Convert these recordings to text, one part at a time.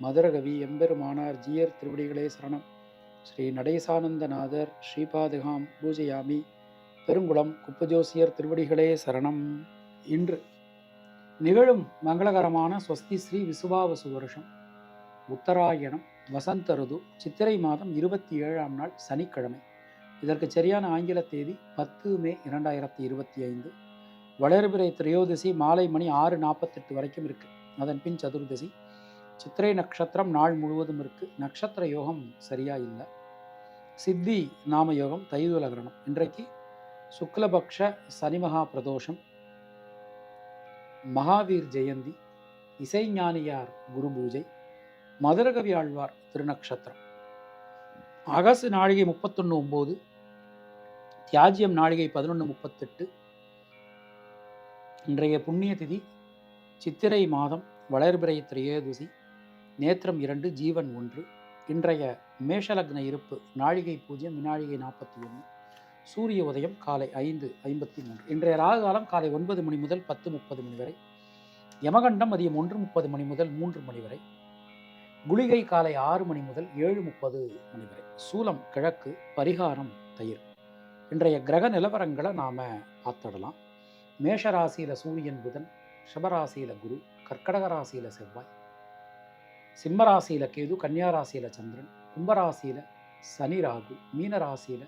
மதுரகவி எம்பெருமானார் ஜீயர் திருவடிகளே சரணம். ஸ்ரீ நடேசானந்தநாதர் ஸ்ரீபாதுகாம் பூஜையாமி. பெருங்குளம் குப்பஜோசியர் திருவடிகளே சரணம். இன்று நிகழும் மங்களகரமான ஸ்வஸ்தி ஸ்ரீ விசுவாவசு வருஷம். உத்தராயணம் வசந்த ருது சித்திரை மாதம் இருபத்தி ஏழாம் நாள் சனிக்கிழமை. இதற்கு சரியான ஆங்கில தேதி பத்து மே இரண்டாயிரத்தி இருபத்தி ஐந்து வளர்பிறை திரையோதசி மாலை மணி ஆறு நாற்பத்தெட்டு வரைக்கும் இருக்கு. அதன் பின் சதுர்தசி சித்திரை நட்சத்திரம் நாள் முழுவதும் இருக்குது நட்சத்திர யோகம் சரியா இல்லை. சித்தி நாம யோகம் தைதுலகரணம் இன்றைக்கு சுக்லபக்ஷ சனிமகா பிரதோஷம். மகாவீர் ஜெயந்தி. இசைஞானியார் குரு பூஜை. மதுரகவி ஆழ்வார் திருநக்ஷத்திரம். அகசு நாழிகை முப்பத்தொன்று ஒம்பது. தியாஜ்யம் நாழிகை பதினொன்று முப்பத்தெட்டு. இன்றைய புண்ணிய திதி சித்திரை மாதம் வளர்பிறை திரையோதுசி நேத்திரம் இரண்டு ஜீவன் ஒன்று. இன்றைய மேஷலக்ன இருப்பு நாழிகை பூஜ்ஜியம் வினாழிகை நாற்பத்தி ஒன்று சூரிய உதயம் காலை ஐந்து ஐம்பத்தி மூன்று இன்றைய ராகு காலம் காலை ஒன்பது மணி முதல் பத்து முப்பது மணி வரை. யமகண்டம் மதியம் ஒன்று முப்பது மணி முதல் மூன்று மணி வரை. குளிகை காலை ஆறு மணி முதல் ஏழு முப்பது மணி வரை. சூலம் கிழக்கு பரிகாரம் தயிர். இன்றைய கிரக நிலவரங்களை நாம் பார்த்துடலாம். மேஷராசியில் சூரியன் புதன் ரிஷபராசியில் குரு கர்க்கடக ராசியில் செவ்வாய். சிம்ம ராசியில் கேது கன்னியா ராசியில் சந்திரன் கும்பராசியில் சனி ராகு மீன ராசியில்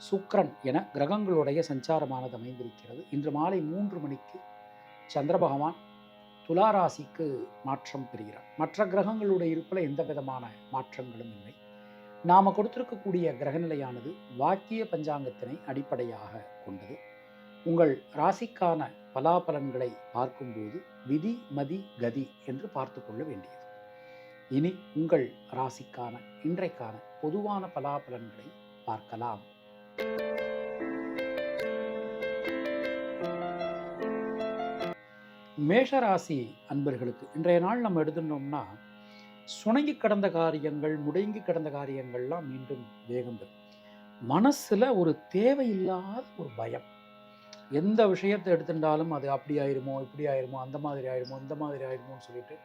சுக்ரன் என கிரகங்களுடைய சஞ்சாரமானது அமைந்திருக்கிறது. இன்று மாலை மூன்று மணிக்கு சந்திர பகவான் துலா ராசிக்கு மாற்றம் பெறுகிறார். மற்ற கிரகங்களுடைய இருப்பில் எந்த விதமான மாற்றங்களும் இல்லை. நாம் கொடுத்திருக்கக்கூடிய கிரகநிலையானது வாக்கிய பஞ்சாங்கத்தினை அடிப்படையாக கொண்டது. உங்கள் ராசிக்கான பலாபலன்களை பார்க்கும்போது விதி மதி கதி என்று பார்த்து கொள்ள வேண்டியது. இனி உங்கள் ராசிக்கான இன்றைக்கான பொதுவான பலாபலன்களை பார்க்கலாம். மேஷராசி அன்பர்களுக்கு இன்றைய நாள் நம்ம எடுத்துட்டோம்னா சுணங்கி கடந்த காரியங்கள் முடங்கி கடந்த காரியங்கள்லாம் மீண்டும் வேகம் பெறும். மனசுல ஒரு தேவையில்லாத ஒரு பயம். எந்த விஷயத்தை எடுத்துட்டாலும் அது அப்படி ஆயிருமோ இப்படி ஆயிருமோ அந்த மாதிரி ஆயிருமோ இந்த மாதிரி ஆயிருமோன்னு சொல்லிட்டு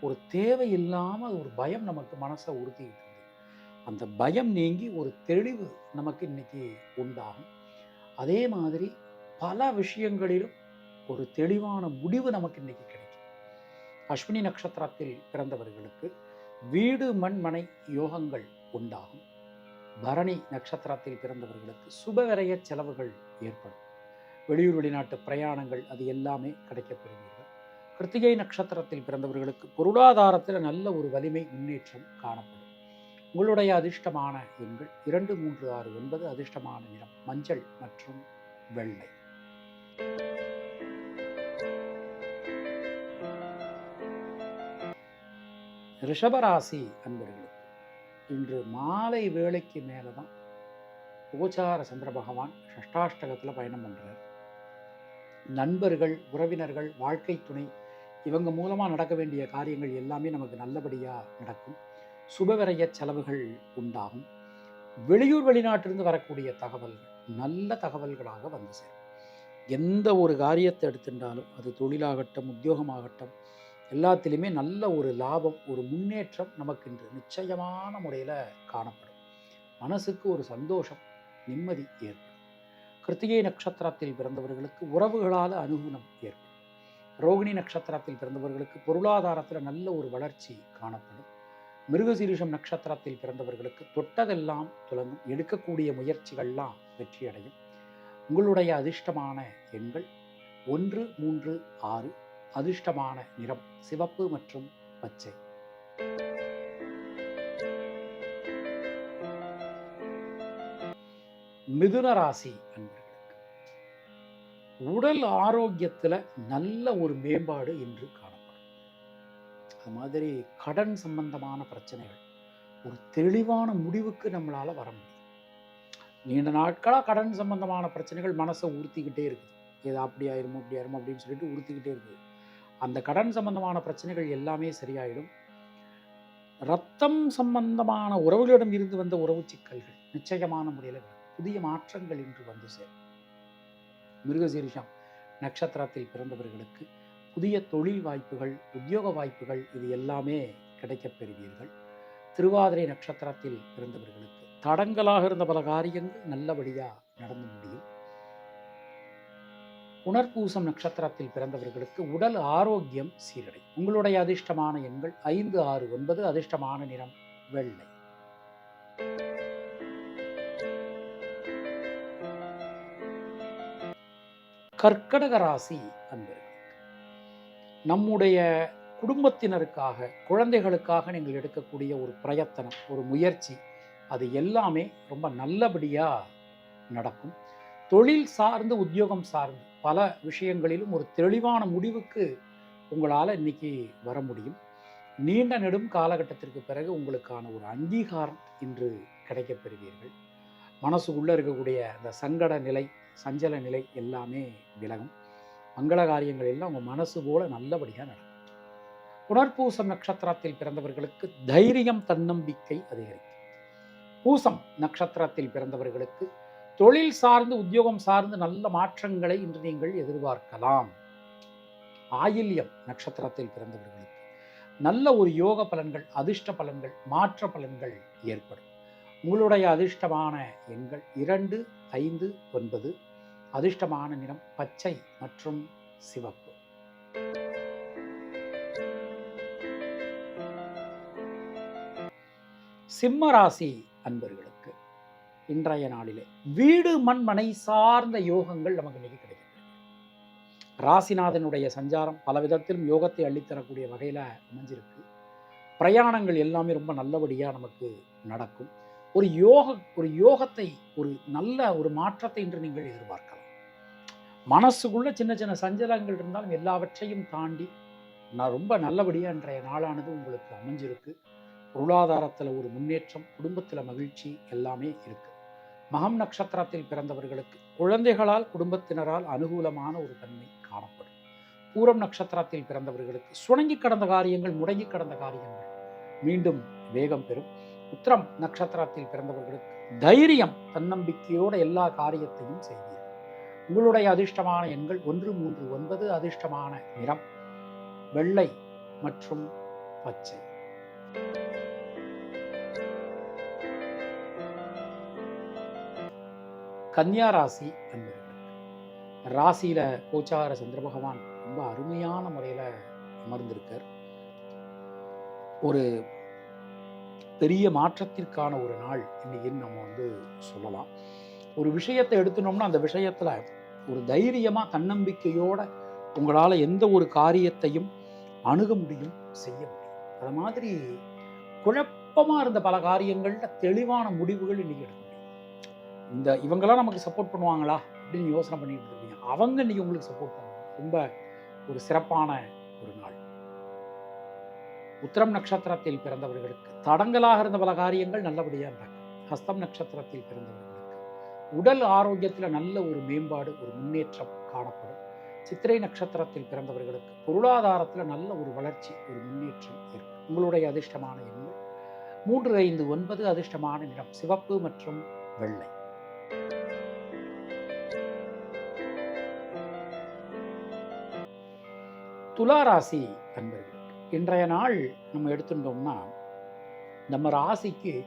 ஒரு தேவையில்லாமல் ஒரு பயம் நமக்கு மனசை உறுத்திக்கிட்டு இருந்தது. அந்த பயம் நீங்கி ஒரு தெளிவு நமக்கு இன்னைக்கு உண்டாகும். அதே மாதிரி பல விஷயங்களிலும் ஒரு தெளிவான முடிவு நமக்கு இன்னைக்கு கிடைக்கும். அஸ்வினி நட்சத்திரத்தில் பிறந்தவர்களுக்கு வீடு மண்மனை யோகங்கள் உண்டாகும். பரணி நட்சத்திரத்தில் பிறந்தவர்களுக்கு சுபவிரய செலவுகள் ஏற்படும். வெளியூர் வெளிநாட்டு பிரயாணங்கள் அது எல்லாமே கிடைக்கப்பெறுவீர்கள் கிருத்திகை நட்சத்திரத்தில் பிறந்தவர்களுக்கு பொருளாதாரத்தில் நல்ல ஒரு வலிமை முன்னேற்றம் காணப்படும். உங்களுடைய அதிர்ஷ்டமான எண்கள் இரண்டு மூன்று ஆறு ஒன்பது அதிர்ஷ்டமான நிறம் மஞ்சள் மற்றும் வெள்ளை. ரிஷபராசி அன்பர்களுக்கு இன்று மாலை வேளைக்கு மேலே தான் கோச்சார சந்திர பகவான் ஷஷ்டாஷ்டகத்தில் பயணம் பண்ணுறார் நண்பர்கள் உறவினர்கள் வாழ்க்கை துணை இவங்க மூலமாக நடக்க வேண்டிய காரியங்கள் எல்லாமே நமக்கு நல்லபடியாக நடக்கும். சுபவிரைய செலவுகள் உண்டாகும். வெளியூர் வெளிநாட்டிலிருந்து வரக்கூடிய தகவல்கள் நல்ல தகவல்களாக வந்து சேரும். எந்த ஒரு காரியத்தை எடுத்துட்டாலும் அது தொழிலாகட்டும் உத்தியோகமாகட்டும் எல்லாத்திலையுமே நல்ல ஒரு லாபம் ஒரு முன்னேற்றம் நமக்கு இன்று நிச்சயமான முறையில் காணப்படும். மனசுக்கு ஒரு சந்தோஷம் நிம்மதி ஏற்படும். கிருத்திகை நட்சத்திரத்தில் பிறந்தவர்களுக்கு உறவுகளால் அனுகூலம் ஏற்படும். ரோகிணி நட்சத்திரத்தில் பிறந்தவர்களுக்கு பொருளாதாரத்தில் நல்ல ஒரு வளர்ச்சி காணப்படும். மிருகசீரிஷம் நட்சத்திரத்தில் பிறந்தவர்களுக்கு தொட்டதெல்லாம் துலங்கும். எடுக்கக்கூடிய முயற்சிகள்லாம் வெற்றியடையும். உங்களுடைய அதிர்ஷ்டமான எண்கள் ஒன்று மூன்று ஆறு. அதிர்ஷ்டமான நிறம் சிவப்பு மற்றும் பச்சை. மிதுன ராசி அன்பர்களுக்கு உடல் ஆரோக்கியத்துல நல்ல ஒரு மேம்பாடு இன்று காணப்படும். அது மாதிரி கடன் சம்பந்தமான பிரச்சனைகள் ஒரு தெளிவான முடிவுக்கு நம்மளால வர முடியும். நீண்ட நாட்களாக கடன் சம்பந்தமான பிரச்சனைகள் மனசை உறுத்திக்கிட்டே இருக்குது. ஏதோ அப்படி ஆயிருமோ இப்படி ஆயிருமோ அப்படின்னு சொல்லிட்டு உறுத்திக்கிட்டே இருக்குது. அந்த கடன் சம்பந்தமான பிரச்சனைகள் எல்லாமே சரியாயிடும். ரத்தம் சம்பந்தமான உறவுகளிடம் இருந்து வந்த உறவு சிக்கல்கள் நிச்சயமான முறையில் புதிய மாற்றங்கள் இன்று வந்து சேரும். மிருகசீரிஷம் நட்சத்திரத்தில் பிறந்தவர்களுக்கு புதிய தொழில் வாய்ப்புகள் உத்தியோக வாய்ப்புகள் இது எல்லாமே கிடைக்கப் பெறுவீர்கள். திருவாதிரை நட்சத்திரத்தில் பிறந்தவர்களுக்கு தடங்கலாக இருந்த பல காரியங்கள் நல்லபடியாக நடந்து முடியும். உணர்பூசம் நட்சத்திரத்தில் பிறந்தவர்களுக்கு உடல் ஆரோக்கியம் சீரடை. உங்களுடைய அதிர்ஷ்டமான எண்கள் ஐந்து ஆறு ஒன்பது அதிர்ஷ்டமான நிறம் வெள்ளை. கர்க்கடக ராசி அன்பர்கள் நம்முடைய குடும்பத்தினருக்காக குழந்தைகளுக்காக நீங்கள் எடுக்கக்கூடிய ஒரு பிரயத்தனம் ஒரு முயற்சி அது எல்லாமே ரொம்ப நல்லபடியாக நடக்கும். தொழில் சார்ந்து உத்தியோகம் சார்ந்து பல விஷயங்களிலும் ஒரு தெளிவான முடிவுக்கு உங்களால் இன்னைக்கு வர முடியும். நீண்ட நெடும் காலகட்டத்திற்கு பிறகு உங்களுக்கான ஒரு அங்கீகாரம் இன்று கிடைக்கப் பெறுவீர்கள் மனசுக்குள்ளே இருக்கக்கூடிய அந்த சங்கட நிலை சஞ்சல நிலை எல்லாமே விலகும். மங்கள காரியங்கள் எல்லாம் உங்கள் மனசு போல நல்லபடியாக நடக்கும். புனர்பூசம் நட்சத்திரத்தில் பிறந்தவர்களுக்கு தைரியம் தன்னம்பிக்கை அதிகரிக்கும். பூசம் நட்சத்திரத்தில் பிறந்தவர்களுக்கு தொழில் சார்ந்து உத்தியோகம் சார்ந்து நல்ல மாற்றங்களை இன்று நீங்கள் எதிர்பார்க்கலாம். ஆயில்யம் நட்சத்திரத்தில் பிறந்தவர்களுக்கு நல்ல ஒரு யோக பலன்கள் அதிர்ஷ்ட பலன்கள் மாற்ற பலன்கள் ஏற்படும். உங்களுடைய அதிர்ஷ்டமான எண்கள் இரண்டு ஐந்து ஒன்பது அதிர்ஷ்டமான நிறம் பச்சை மற்றும் சிவப்பு. சிம்ம ராசி அன்பர்களுக்கு இன்றைய நாளிலே வீடு மண்மனை சார்ந்த யோகங்கள் நமக்கு இன்னைக்கு கிடைக்கும் ராசிநாதனுடைய சஞ்சாரம் பல விதத்திலும் யோகத்தை அள்ளித்தரக்கூடிய வகையில் அமைஞ்சிருக்கு. பிரயாணங்கள் எல்லாமே ரொம்ப நல்லபடியாக நமக்கு நடக்கும். ஒரு யோக ஒரு யோகத்தை ஒரு நல்ல ஒரு மாற்றத்தை இன்று நீங்கள் எதிர்பார்க்கலாம். மனசுக்குள்ள சின்ன சின்ன சஞ்சலங்கள் இருந்தாலும் எல்லாவற்றையும் தாண்டி நான் ரொம்ப நல்லபடியாக இன்றைய நாளானது உங்களுக்கு அமைஞ்சிருக்கு. பொருளாதாரத்தில் ஒரு முன்னேற்றம் குடும்பத்தில் மகிழ்ச்சி எல்லாமே இருக்கு. மகம் நட்சத்திரத்தில் பிறந்தவர்களுக்கு குழந்தைகளால் குடும்பத்தினரால் அனுகூலமான ஒரு தன்மை காணப்படும். பூரம் நட்சத்திரத்தில் பிறந்தவர்களுக்கு சுணங்கி கடந்த காரியங்கள் முடங்கி கடந்த காரியங்கள் மீண்டும் வேகம் பெறும். உத்திரம் நட்சத்திரத்தில் பிறந்தவர்களுக்கு தைரியம் தன்னம்பிக்கையோட எல்லா காரியத்தையும் செய்வீர்கள். உங்களுடைய அதிர்ஷ்டமான எண்கள் ஒன்று மூன்று ஒன்பது அதிர்ஷ்டமான நிறம் வெள்ளை மற்றும் பச்சை. கன்னியா ராசி அன்பர்களுக்கு ராசியில கோச்சார சந்திர பகவான் ரொம்ப அருமையான முறையில் அமர்ந்திருக்கார். ஒரு பெரிய மாற்றத்திற்கான ஒரு நாள் இன்னைக்குன்னு நம்ம வந்து சொல்லலாம். ஒரு விஷயத்தை எடுத்துனோம்னா அந்த விஷயத்துல ஒரு தைரியமா தன்னம்பிக்கையோட உங்களால எந்த ஒரு காரியத்தையும் அணுக முடியும் செய்ய முடியும். அது மாதிரி குழப்பமா இருந்த பல காரியங்கள்ல தெளிவான முடிவுகள் இன்னைக்கு எடுக்க முடியும். இந்த இவங்கெல்லாம் நமக்கு சப்போர்ட் பண்ணுவாங்களா? அப்படின்னு யோசனை பண்ணிட்டு இருக்கீங்க அவங்க இன்னைக்கு உங்களுக்கு சப்போர்ட் பண்ணுவாங்க. ரொம்ப ஒரு சிறப்பான ஒரு நாள். உத்திரம் நட்சத்திரத்தில் பிறந்தவர்களுக்கு தடங்கலாக இருந்த பல காரியங்கள் நல்லபடியாக நடக்கும். ஹஸ்தம் நட்சத்திரத்தில் பிறந்தவர்கள் உடல் ஆரோக்கியத்தில் நல்ல ஒரு மேம்பாடு ஒரு முன்னேற்றம் காணப்படும். சித்திரை நட்சத்திரத்தில் பிறந்தவர்களுக்கு பொருளாதாரத்தில் நல்ல ஒரு வளர்ச்சி ஒரு முன்னேற்றம் இருக்கும் உங்களுடைய அதிர்ஷ்டமான எண்கள் மூன்று ஐந்து ஒன்பது அதிர்ஷ்டமான நிறம் சிவப்பு மற்றும் வெள்ளை. துலா ராசி அன்பர்களுக்கு இன்றைய நாள் நம்ம எடுத்துட்டோம்னா நம்ம ராசிக்கு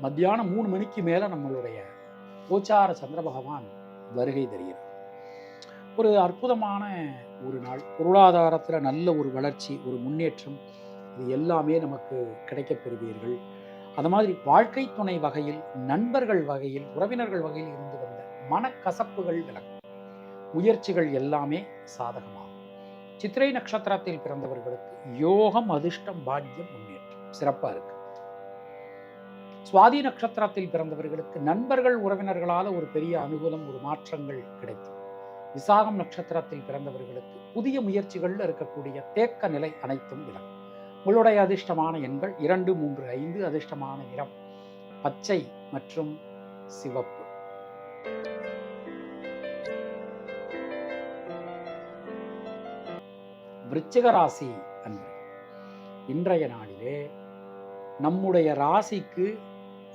மத்தியானம் மூணு மணிக்கு மேலே நம்மளுடைய கோச்சார சந்திர பகவான் வருகை தருகிறார். ஒரு அற்புதமான ஒரு நாள் பொருளாதாரத்தில் நல்ல ஒரு வளர்ச்சி ஒரு முன்னேற்றம் இது எல்லாமே நமக்கு கிடைக்கப் பெறுவீர்கள். அது மாதிரி வாழ்க்கை துணை வகையில் நண்பர்கள் வகையில் உறவினர்கள் வகையில் இருந்து வந்த மனக்கசப்புகள் விலகும். முயற்சிகள் எல்லாமே சாதகமாகும். சித்திரை நட்சத்திரத்தில் பிறந்தவர்களுக்கு யோகம் அதிர்ஷ்டம் பாக்கியம் முன்னேற்றம். சிறப்பாக இருக்குது சுவாதி நட்சத்திரத்தில் பிறந்தவர்களுக்கு நண்பர்கள் உறவினர்களால் ஒரு பெரிய அனுகூலம் ஒரு மாற்றங்கள் கிடைக்கும் விசாகம் நட்சத்திரத்தில் பிறந்தவர்களுக்கு புதிய முயற்சிகளில் இருக்கக்கூடிய தேக்க நிலை அனைத்தும் விலகும் உங்களுடைய அதிர்ஷ்டமான எண்கள் இரண்டு மூன்று ஐந்து அதிர்ஷ்டமான நிறம் பச்சை மற்றும் சிவப்பு. விருச்சிக ராசி அன்பு இன்றைய நாளிலே நம்முடைய ராசிக்கு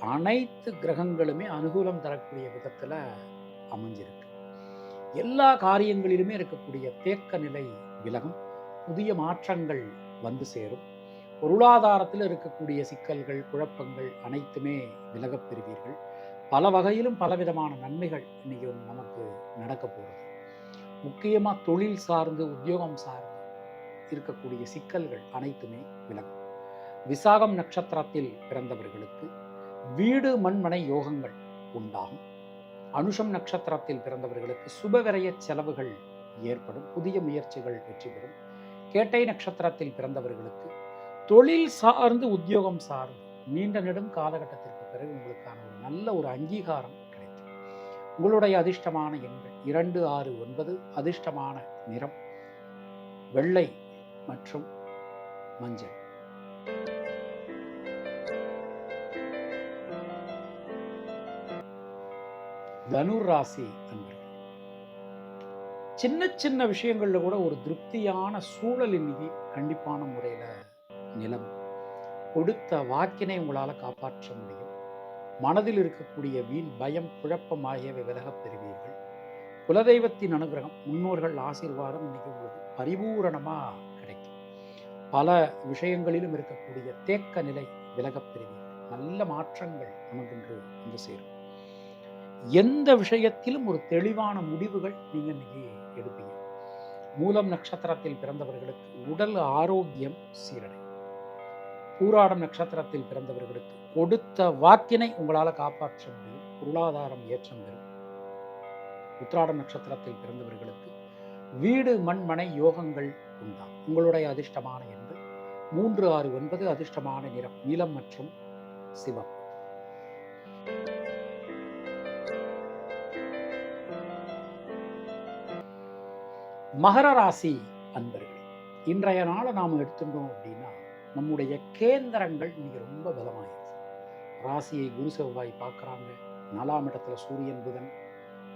அனைத்து கிரகங்களுமே அனுகூலம் தரக்கூடிய விதத்தில் அமைஞ்சிருக்கு. எல்லா காரியங்களிலுமே இருக்கக்கூடிய தேக்க நிலை விலகும். புதிய மாற்றங்கள் வந்து சேரும். பொருளாதாரத்தில் இருக்கக்கூடிய சிக்கல்கள் குழப்பங்கள் அனைத்துமே விலகப் பெறுவீர்கள். பல வகையிலும் பலவிதமான நன்மைகள் இன்னைக்கு நமக்கு நடக்க போகிறது முக்கியமாக தொழில் சார்ந்து உத்தியோகம் சார்ந்து இருக்கக்கூடிய சிக்கல்கள் அனைத்துமே விலகும். விசாகம் நட்சத்திரத்தில் பிறந்தவர்களுக்கு வீடு மண்மனை யோகங்கள் உண்டாகும். அனுஷம் நட்சத்திரத்தில் பிறந்தவர்களுக்கு சுபவிரய செலவுகள் ஏற்படும். புதிய முயற்சிகள் வெற்றி பெறும். கேட்டை நட்சத்திரத்தில் பிறந்தவர்களுக்கு தொழில் சார்ந்து உத்தியோகம் சார்ந்து நீண்ட நெடும் காலகட்டத்திற்கு பிறகு உங்களுக்கான ஒரு நல்ல ஒரு அங்கீகாரம் கிடைக்கும் உங்களுடைய அதிர்ஷ்டமான எண்கள் இரண்டு ஆறு ஒன்பது அதிர்ஷ்டமான நிறம் வெள்ளை மற்றும் மஞ்சள். தனுர் ராசி சின்ன சின்ன விஷயங்கள்ல கூட ஒரு திருப்தியான சூழல் இன்னைக்கு கண்டிப்பான முறையில நிலம் கொடுத்த வாக்கினை உங்களால காப்பாற்ற முடியும். மனதில் இருக்கக்கூடிய வீண் பயம் குழப்பம் ஆகியவை விலகப் பெறுவீர்கள். குலதெய்வத்தின் அனுகிரகம் முன்னோர்கள் ஆசீர்வாதம் இன்னைக்கு உங்களுக்கு பரிபூரணமா கிடைக்கும். பல விஷயங்களிலும் இருக்கக்கூடிய தேக்க நிலை விலகப் பெறுவீர்கள். நல்ல மாற்றங்கள் நமக்கு இன்று வந்து சேரும். எந்த விஷயத்திலும் ஒரு தெளிவான முடிவுகள் நீங்க இன்னைக்கு எடுப்பீங்க. மூலம் நட்சத்திரத்தில் பிறந்தவர்களுக்கு உடல் ஆரோக்கியம் சீரடை பூராடம் நட்சத்திரத்தில் பிறந்தவர்களுக்கு கொடுத்த வாக்கினை உங்களால காப்பாற்ற முடியும். பொருளாதாரம் ஏற்றம் பெறும். உத்ராடம் நட்சத்திரத்தில் பிறந்தவர்களுக்கு வீடு மண்மனை யோகங்கள் உண்டாம் உங்களுடைய அதிர்ஷ்டமான எண்கள் மூன்று ஆறு ஒன்பது அதிர்ஷ்டமான நிறம் நீலம் மற்றும் சிவம் மகர ராசி அன்பர்கள் இன்றைய நாளை நாம் எடுத்துட்டோம் அப்படின்னா நம்முடைய கேந்திரங்கள் இன்னைக்கு ரொம்ப பலமாயிருச்சு ராசியை குரு செவ்வாய் பார்க்குறாங்க. நாலாம் இடத்துல சூரியன் புதன்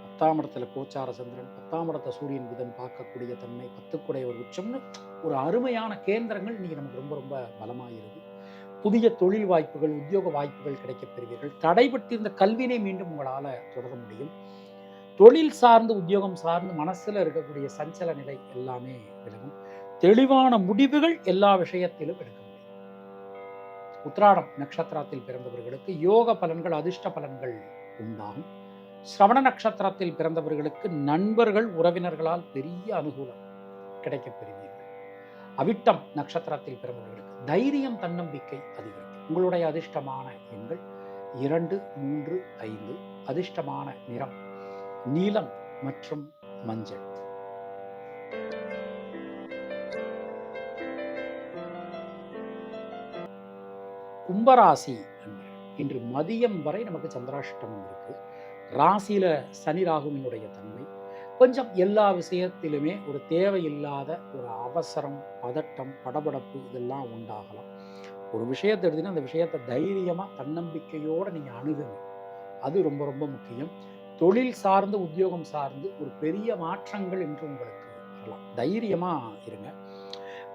பத்தாம் இடத்துல கோச்சார சந்திரன் பத்தாம் இடத்துல சூரியன் புதன் பார்க்கக்கூடிய தன்மை பத்துக்குடைய ஒரு உச்சம்னு ஒரு அருமையான கேந்திரங்கள் இன்னைக்கு நமக்கு ரொம்ப ரொம்ப பலமாயிருது. புதிய தொழில் வாய்ப்புகள் உத்தியோக வாய்ப்புகள் கிடைக்கப் பெறுவீர்கள். தடைபட்டிருந்த கல்வினை மீண்டும் உங்களால் தொடர முடியும். தொழில் சார்ந்து உத்தியோகம் சார்ந்து மனசுல இருக்கக்கூடிய சஞ்சல நிலை எல்லாமே விலகும். தெளிவான முடிவுகள் எல்லா விஷயத்திலும் எடுக்க முடியும். உத்ராடம் நட்சத்திரத்தில் பிறந்தவர்களுக்கு யோக பலன்கள் அதிர்ஷ்ட பலன்கள் உண்டாகும். சிரவண நட்சத்திரத்தில் பிறந்தவர்களுக்கு நண்பர்கள் உறவினர்களால் பெரிய அனுகூலம் கிடைக்கப் பெறுவீர்கள். அவிட்டம் நட்சத்திரத்தில் பிறந்தவர்களுக்கு தைரியம் தன்னம்பிக்கை அதிகரிக்கும். உங்களுடைய அதிர்ஷ்டமான எண்கள் இரண்டு மூன்று ஐந்து அதிர்ஷ்டமான நிறம் நீலம் மற்றும் மஞ்சள். கும்பராசி இன்று மதியம் வரை நமக்கு சந்திராஷ்டமம் இருக்கு. ராசியில சனி ராகுவினுடைய தன்மை கொஞ்சம் எல்லா விஷயத்திலுமே ஒரு தேவையில்லாத ஒரு அவசரம் பதட்டம் படபடப்பு இதெல்லாம் உண்டாகலாம். ஒரு விஷயத்தை எடுத்தீங்கன்னா அந்த விஷயத்தை தைரியமா தன்னம்பிக்கையோடு நீங்க அணுகுங்க. அது ரொம்ப ரொம்ப முக்கியம். தொழில் சார்ந்து உத்தியோகம் சார்ந்து ஒரு பெரிய மாற்றங்கள் என்று உங்களுக்கு வரலாம். தைரியமா இருங்க.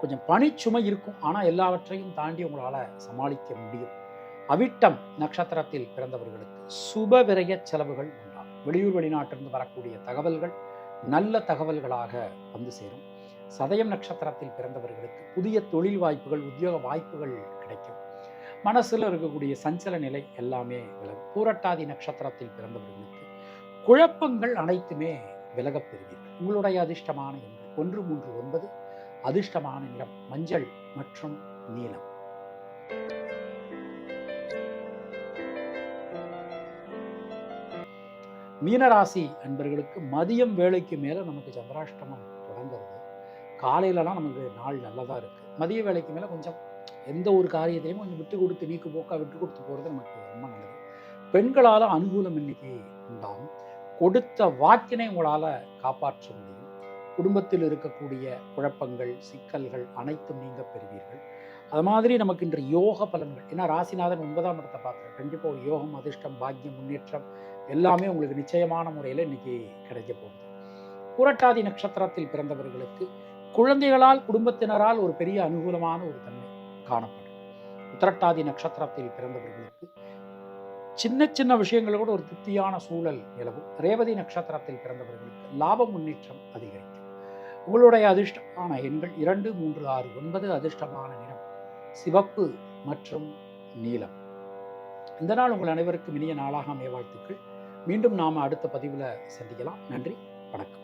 கொஞ்சம் பனிச்சுமை இருக்கும். ஆனால் எல்லாவற்றையும் தாண்டி உங்களால் சமாளிக்க முடியும். அவிட்டம் நட்சத்திரத்தில் பிறந்தவர்களுக்கு சுப விரய செலவுகள் உண்டாகும். வெளியூர் வெளிநாட்டிலிருந்து வரக்கூடிய தகவல்கள் நல்ல தகவல்களாக வந்து சேரும். சதயம் நட்சத்திரத்தில் பிறந்தவர்களுக்கு புதிய தொழில் வாய்ப்புகள் உத்தியோக வாய்ப்புகள் கிடைக்கும். மனசுல இருக்கக்கூடிய சஞ்சல நிலை எல்லாமே விலகும். பூரட்டாதி நட்சத்திரத்தில் பிறந்தவர்களுக்கு குழப்பங்கள் அனைத்துமே விலகப் பெறுவீர்கள் உங்களுடைய அதிர்ஷ்டமான எண்கள் ஒன்று மூன்று ஒன்பது அதிர்ஷ்டமான நிறம் மஞ்சள் மற்றும் நீலம். மீனராசி அன்பர்களுக்கு மதியம் வேலைக்கு மேலே நமக்கு சந்திராஷ்டமம் தொடங்குறது. காலையிலலாம் நமக்கு நாள் நல்லதா இருக்கு. மதிய வேலைக்கு மேலே கொஞ்சம் எந்த ஒரு காரியத்தையும் கொஞ்சம் விட்டு கொடுத்து நீக்கு போக்கா விட்டு கொடுத்து போகிறது நமக்கு ரொம்ப நல்லது. பெண்களால் அனுகூலம் இன்னைக்கு உண்டாகும். கொடுத்த வாக்கினை உங்களால் காப்பாற்ற முடியும். குடும்பத்தில் இருக்கக்கூடிய குழப்பங்கள் சிக்கல்கள் அனைத்தும் நீங்க பெறுவீர்கள். அது மாதிரி நமக்கு இன்று யோக பலன்கள். ஏன்னா ராசிநாதன் ஒன்பதாம் இடத்தை பார்க்குறேன் கண்டிப்பாக ஒரு யோகம் அதிர்ஷ்டம் பாக்கியம் முன்னேற்றம் எல்லாமே உங்களுக்கு நிச்சயமான முறையில் இன்னைக்கு கிடைக்க போகுது. புரட்டாதி நட்சத்திரத்தில் பிறந்தவர்களுக்கு குழந்தைகளால் குடும்பத்தினரால் ஒரு பெரிய அனுகூலமான ஒரு தன்மை காணப்படும். உத்திரட்டாதி நட்சத்திரத்தில் பிறந்தவர்களுக்கு சின்ன சின்ன விஷயங்கள் கூட ஒரு திருப்தியான சூழல் நிலவும். ரேவதி நட்சத்திரத்தில் பிறந்தவர்களுக்கு லாப முன்னேற்றம் அதிகரிக்கும். உங்களுடைய அதிர்ஷ்டமான எண்கள் இரண்டு மூன்று ஆறு ஒன்பது அதிர்ஷ்டமான நிறம் சிவப்பு மற்றும் நீலம். இந்த நாள் உங்கள் அனைவருக்கும் இனிய நாளாக அமைய வாழ்த்துக்கள். மீண்டும் நாம் அடுத்த பதிவில் சந்திக்கலாம். நன்றி வணக்கம்.